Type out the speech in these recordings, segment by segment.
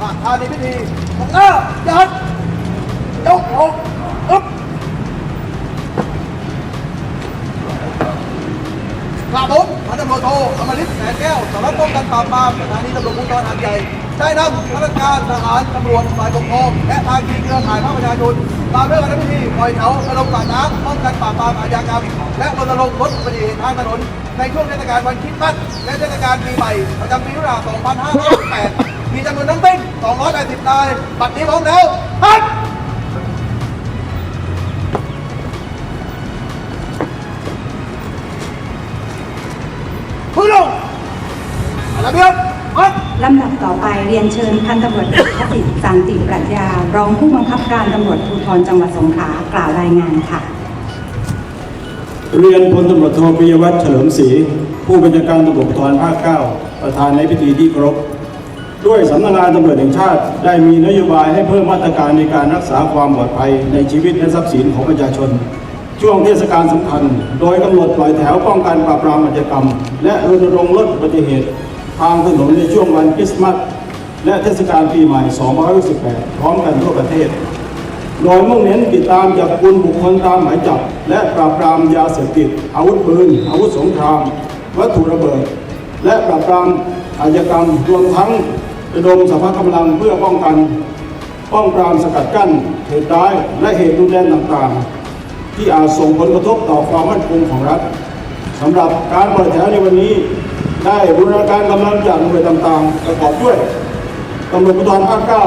ประธานในพิธีของหน้ายัดยกอกอึ๊บกราบผมพันตำรวจโทอมริตแสนแก้วสารวัตรป้องกันปราบปรามสถานีตำรวจภูธรหาดใหญ่ได้นำข้าราชการทหารตำรวจฝ่ายปกครองและทางทีมเครือข่ายภาคประชาชนมาเพื่อการพิธีปล่อยแถวระดมกวาน้ำป้องกันปราบปรามอาชญากรรม และรณรงค์ลดอุบัติเหตุทางถนนในช่วงเทศกาลวันคริสต์มาสและเทศกาลปีใหม่ประจำปีพุทธศักราช2568 มีจำนวนทั้งสิ้น280นายบัตรนี้พร้อมแล้วฮัทผู้ลงอะไรเบียบฮัทลำดับต่อไปเรียนเชิญพันตำรวจเอกขจิตสันติปรัชญารองผู้บังคับการตำรวจภูธรจังหวัดสงขลากล่าวรายงานค่ะ เรียนพลตำรวจโทปิยวัฒน์เฉลิมศรีผู้บัญชาการตำรวจภูธรภาค 9 ประธานในพิธีที่เคารพ ด้วยสำนักงานตำรวจแห่งชาติ ได้มีนโยบายให้เพิ่มมาตรการในการรักษาความปลอดภัยในชีวิตและทรัพย์สินของประชาชน ช่วงเทศกาลสำคัญ โดยกำหนดปล่อยแถวป้องกันปราบปรามอาชญากรรม และรณรงค์ลดอุบัติเหตุ ทางถนนในช่วงวันคริสต์มาสและเทศกาลปีใหม่ 2568 พร้อมกันทั่วประเทศ โดยมุ่งเน้นติดตามจับกุมบุคคลตามหมายจับ และปราบปรามยาเสพติด อาวุธปืน อาวุธสงคราม วัตถุระเบิด และปราบปรามอาชญากรรมรวมทั้ง ระดมสภาพกำลังเพื่อป้องกัน ป้องปรามสกัดกั้นเหตุร้ายและเหตุรุนแรงต่างๆ ที่อาจส่งผลกระทบต่อความมั่นคงของรัฐสำหรับการปล่อยแถวในวันนี้ ได้บูรณาการกำลังจากหน่วยต่างๆ ประกอบด้วยตำรวจภูธรภาคเก้า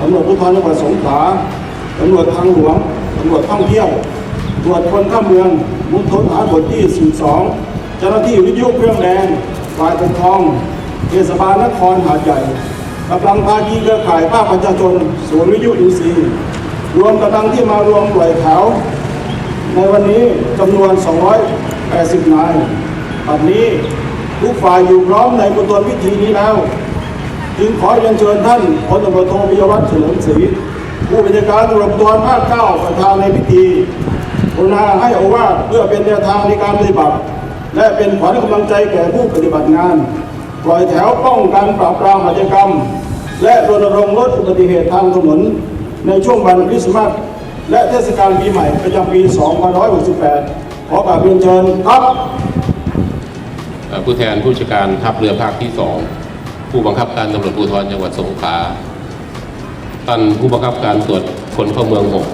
ตำรวจภูธรจังหวัดสงขลาตำรวจทางหลวงตำรวจท่องเที่ยวตรวจคนเข้าเมืองมุณฑลฐานบทที่42เจ้าหน้าที่วิทยุเครื่องแดงฝ่ายปกครองเทศบาลนครหาดใหญ่ กำลังพายีเครือข่ายภาคประชาชนศูนย์วิทยุอินทรีย์รวมกำลังที่มารวมปล่อยแถวในวันนี้จำนวน 280 นายปัจจุนี้ทุกฝ่ายอยู่พร้อมในมณฑลพิธีนี้แล้ว จึงขอเรียนเชิญท่านพลตำรวจโทปิยวัฒน์เฉลิมศรีผู้บัญชาการตำรวจภูธรภาคเก้าประธานในพิธีกรุณาให้โอวาเพื่อเป็นแนวทางในการปฏิบัติ และเป็นขวัญกำลังใจแก่ผู้ปฏิบัติงาน ปล่อยแถวป้องกันปราบปรามอาชญากรรม และรณรงค์ลดอุบัติเหตุทางถนนในช่วงวันคริสต์มาสและเทศกาลปีใหม่ประจำปี 2568 ขอกราบเรียนเชิญครับผู้แทนผู้จัดการทัพเรือภาคที่สองผู้บังคับการตำรวจภูธรจังหวัดสงขลาท่านผู้บังคับการตรวจคนเข้าเมืองหก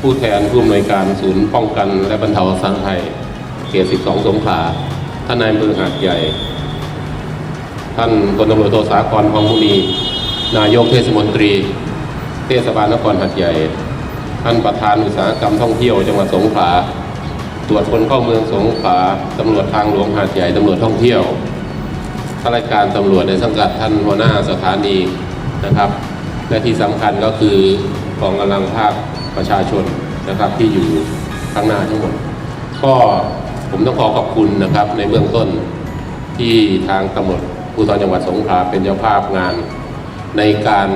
ผู้แทนผู้อำนวยการศูนย์ป้องกันและบรรเทาสาธารณภัยเขต 12 สงขลาท่านนายอำเภอหาดใหญ่ ท่านพลตำรวจโทสาครพองมุนีนายกเทศมนตรี เทศบาลนครหาดใหญ่ ท่านประธานอุตสาหกรรมท่องเที่ยวจังหวัดสงขลาตรวจคนเข้าเมืองสงขลาตำรวจทางหลวงหาดใหญ่ตำรวจท่องเที่ยวข้าราชการตำรวจในสังกัดท่านหัวหน้าสถานีนะครับ และที่สำคัญก็คือกองกำลังภาคประชาชนนะครับที่อยู่ข้างหน้าทั้งหมด ก็ผมต้องขอขอบคุณนะครับในเบื้องต้นที่ทางตำรวจ ภูธรจังหวัดสงขลาเป็นเจ้าภาพงาน ในการ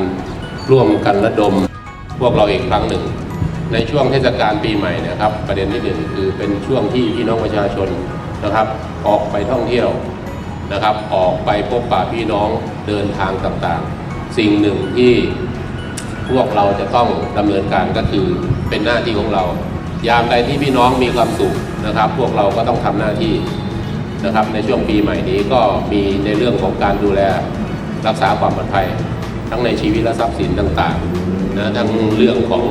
ร่วมกันระดมพวกเราอีกครั้งหนึ่ง ในช่วงเทศกาลปีใหม่นะครับ ประเด็นที่หนึ่งคือเป็นช่วงที่พี่น้องประชาชนนะครับ ออกไปท่องเที่ยวนะครับ ออกไปพบปะพี่น้องเดินทางต่างๆ สิ่งหนึ่งที่พวกเราจะต้องดำเนินการก็คือเป็นหน้าที่ของเรา ยามใดที่พี่น้องมีความสุขนะครับ พวกเราก็ต้องทำหน้าที่ นะครับในช่วงปีใหม่นี้ก็มีในเรื่องของการดูแลรักษาความปลอดภัย ทั้งในชีวิตและทรัพย์สินต่างๆนะทั้งเรื่องของ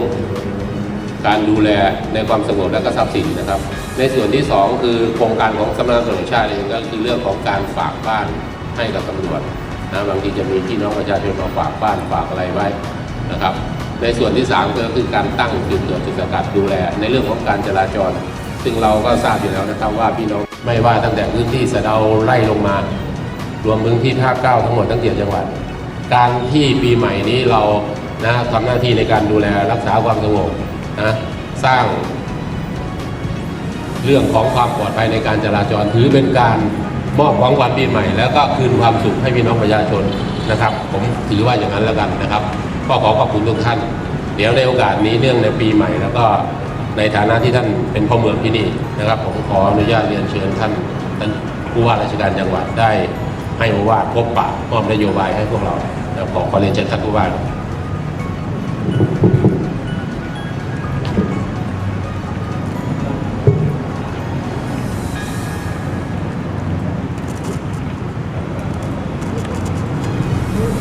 การดูแลในความสงบและก็ทรัพย์สินนะครับ ในส่วนที่สองคือโครงการของสำนักงานตำรวจชาติเองก็คือเรื่องของการฝากบ้านให้กับตำรวจนะบางทีจะมีพี่น้องประชาชนมาฝากบ้านฝากอะไรไว้นะครับ ในส่วนที่สามก็คือการตั้งจุดตรวจจุดสกัดดูแล ในเรื่องของการจราจร ซึ่งเราก็ทราบอยู่แล้วนะครับว่าพี่น้อง ไม่ว่าตั้งแต่พื้นที่สะเดาไล่ลงมา รวมพื้นที่ภาคเก้าทั้งหมดทั้งเจ็ดจังหวัด การที่ปีใหม่นี้เรานะทำหน้าที่ในการดูแลรักษาความสงบนะสร้าง เรื่องของความปลอดภัยในการจราจรถือเป็นการมอบของขวัญปีใหม่ แล้วก็คืนความสุขให้พี่น้องประชาชนนะครับ ผมถือว่าอย่างนั้นแล้วกันนะครับ ก็ขอขอบคุณทุกท่าน เดี๋ยวในโอกาสนี้เนื่องในปีใหม่แล้วก็ ในฐานะที่ท่านเป็นพ่อเมืองที่นี่นะครับ ผมขออนุญาตเรียนเชิญท่านท่านผู้ว่าราชการจังหวัดได้ให้โอวาทพบปะมอบนโยบายให้พวกเราขอขอเรียนเชิญท่านผู้ว่า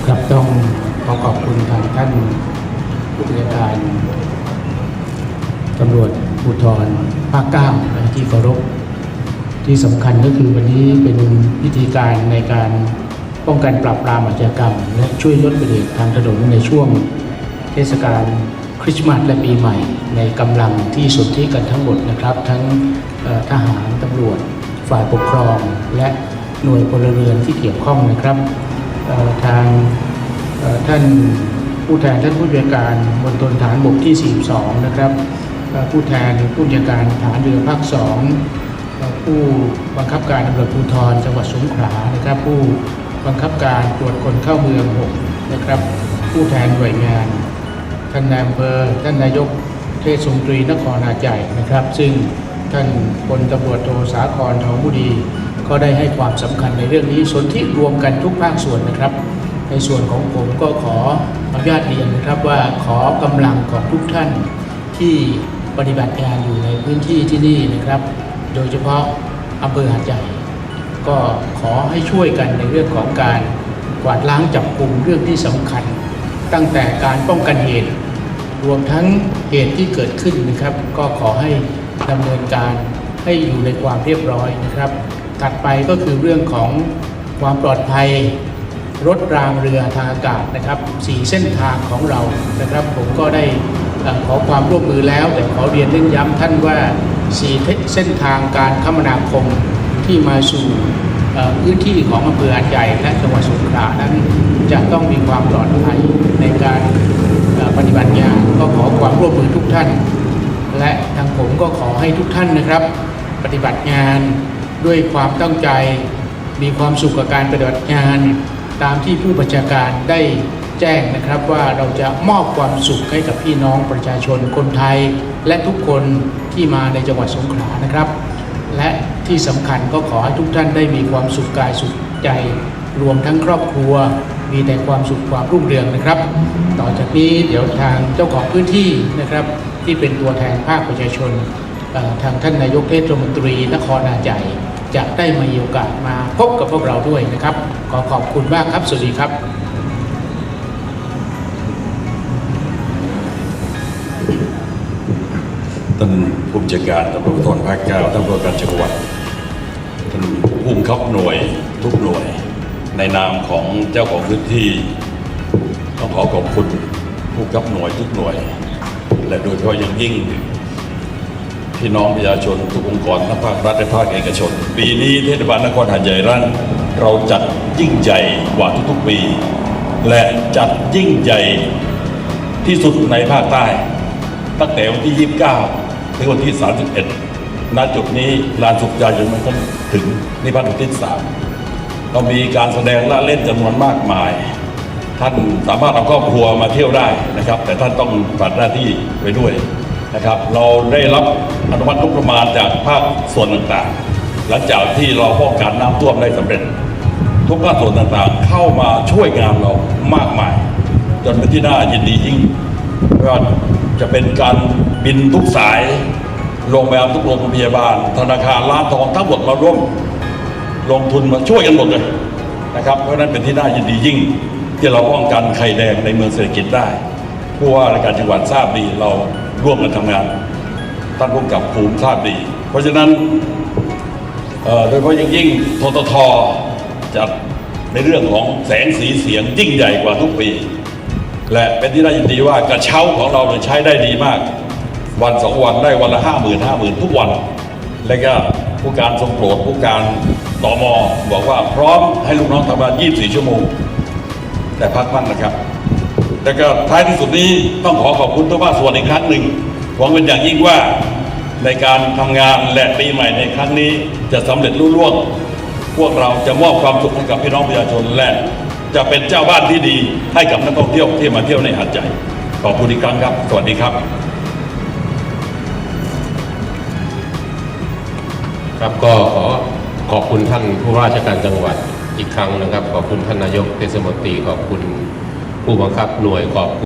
ครับต้องขอขอบคุณทางท่านผู้บัญชาการ ตำรวจภูธรภาคเก้านะที่เคารพที่สำคัญก็คือวันนี้เป็นพิธีการในการป้องกันปราบปรามอาชญากรรม และช่วยลดอุบัติเหตุทางถนนในช่วงเทศกาลคริสต์มาสและปีใหม่ ในกำลังที่สนที่กันทั้งหมดนะครับ ทั้งทหารตำรวจ ฝ่ายปกครอง และหน่วยพลเรือนที่เกี่ยวข้องนะครับทางท่านผู้แทนท่านผู้บัญชาการมณฑลฐานบกที่ 42 นะครับ ผู้แทนผู้บัญชาการฐานเรือภาค2เอ่อผู้บังคับการตำรวจภูธรจังหวัดสงขลานะครับผู้บังคับการตรวจคนเข้าเมือง6นะครับ ผู้แทนหน่วยงานท่านนายอำเภอท่านนายกเทศมนตรีนครนาใหญ่นะครับ ซึ่งท่านพลตำรวจโทสาครทองบุดี ก็ได้ให้ความสำคัญในเรื่องนี้สนที่รวมกันทุกภาคส่วนนะครับ ในส่วนของผมก็ขออนุญาตเรียนนะครับว่าขอกำลังของทุกท่านที่ ปฏิบัติงานอยู่ในพื้นที่ที่นี่นะครับ โดยเฉพาะอำเภอหาดใหญ่ก็ขอให้ช่วยกันในเรื่องของการกวาดล้างจับกลุ่มเรื่องที่สำคัญ ตั้งแต่การป้องกันเหตุ รวมทั้งเหตุที่เกิดขึ้นนะครับ ก็ขอให้ดำเนินการให้อยู่ในความเรียบร้อยนะครับ ถัดไปก็คือเรื่องของความปลอดภัยรถรางเรือทางอากาศนะครับสี่เส้นทางของเรานะครับ ผมก็ได้ ขอความร่วมมือแล้ว แต่ขอเรียนเน้นย้ำท่านว่าสี่เส้นทางการคมนาคมที่มาสู่พื้นที่ของอำเภอหาดใหญ่และจังหวัดสงขลานั้นจะต้องมีความปลอดภัยในการปฏิบัติงานก็ขอความร่วมมือทุกท่าน และทางผมก็ขอให้ทุกท่านนะครับ ปฏิบัติงานด้วยความตั้งใจ มีความสุขกับการปฏิบัติงาน ตามที่ผู้บัญชาการได้ แจ้งนะครับว่าเราจะมอบความสุขให้กับพี่น้องประชาชนคนไทย และทุกคนที่มาในจังหวัดสงขลานะครับ และที่สำคัญก็ขอให้ทุกท่านได้มีความสุขกายสุขใจ รวมทั้งครอบครัว มีแต่ความสุขความรุ่งเรืองนะครับ ต่อจากนี้เดี๋ยวทางเจ้าของพื้นที่นะครับ ที่เป็นตัวแทนภาคประชาชนทางท่านนายกเทศมนตรีนครนาใจจะได้มีโอกาสมาพบกับพวกเราด้วยนะครับ ขอขอบคุณมากครับ สวัสดีครับ ท่านผู้บัญชาการตำรวจภูธรภาคเก้าท่านผู้การจังหวัดท่านผู้บังคับหน่วยทุกหน่วย ในนามของเจ้าของพื้นที่ต้องขอขอบคุณผู้บังคับหน่วยทุกหน่วย และโดยเฉพาะอย่างยิ่งพี่น้องประชาชนทุกองค์กรทั้งภาครัฐและภาคเอกชน ปีนี้เทศบาลนครหาดใหญ่รั้นเราจัดยิ่งใหญ่กว่าทุกๆปี และจัดยิ่งใหญ่ที่สุดในภาคใต้ ตั้งแต่วันที่ 29 ถึงวันที่ 31 ณ จุดนี้ลานสุขใจจนมันต้องถึงนิพพานอุทิศสามเรามีการแสดงละเล่นจำนวนมากมาย ท่านสามารถเอาครอบครัวมาเที่ยวได้นะครับ แต่ท่านต้องปฏิบัติหน้าที่ไปด้วยนะครับ เราได้รับอนุมัติงบประมาณจากภาคส่วนต่างๆ หลังจากที่เราป้องกันน้ำท่วมได้สำเร็จ ทุกภาคส่วนต่างๆ เข้ามาช่วยงานเรามากมาย จนเป็นที่น่ายินดียิ่ง ไม่ว่าจะเป็นการบินทุกสายโรงพยาบาลทุกโรงพยาบาล ธนาคารร้านทองทั้งหมดมาร่วม ลงทุนมาช่วยกันหมดเลยนะครับเพราะนั้นเป็นที่น่ายินดียิ่ง ที่เราป้องกันไข่แดงในเมืองเศรษฐกิจได้ผู้ว่าราชการจังหวัดทราบดีเราร่วมกันทำงานท่านผู้กำกับภูมิทราบดี เพราะฉะนั้นโดยเฉพาะอย่งยิ่งทททจัดในเรื่องของแสงสีเสียงยิ่งใหญ่กว่าทุกปี และเป็นที่น่ายินดีว่ากระเช้าของเราเนี่ยใช้ได้ดีมาก วันสองวันได้วันละห้าหมื่นห้าหมื่นทุกวัน และก็ผู้การทรงโปรดผู้การตอมอบอกว่าพร้อมให้ลูกน้องทำงาน 24 ชั่วโมง แต่พักบ้างนะครับ แต่ก็ท้ายที่สุดนี้ต้องขอขอบคุณทุกภาคส่วนอีกครั้งหนึ่งหวังเป็นอย่างยิ่งว่าในการทำงานและปีใหม่ในครั้งนี้จะสำเร็จรุ่ร่วง พวกเราจะมอบความสุขให้กับพี่น้องประชาชนและ จะเป็นเจ้าบ้านที่ดีให้กับนักท่องเที่ยวที่มาเที่ยวในหาดใหญ่ขอบคุณอีกครั้งครับ สวัสดีครับ ครับก็ขอขอบคุณท่านผู้ว่าราชการจังหวัดอีกครั้งนะครับ ขอบคุณท่านนายกเทศมนตรีขอบคุณผู้บังคับหน่วยขอบคุณ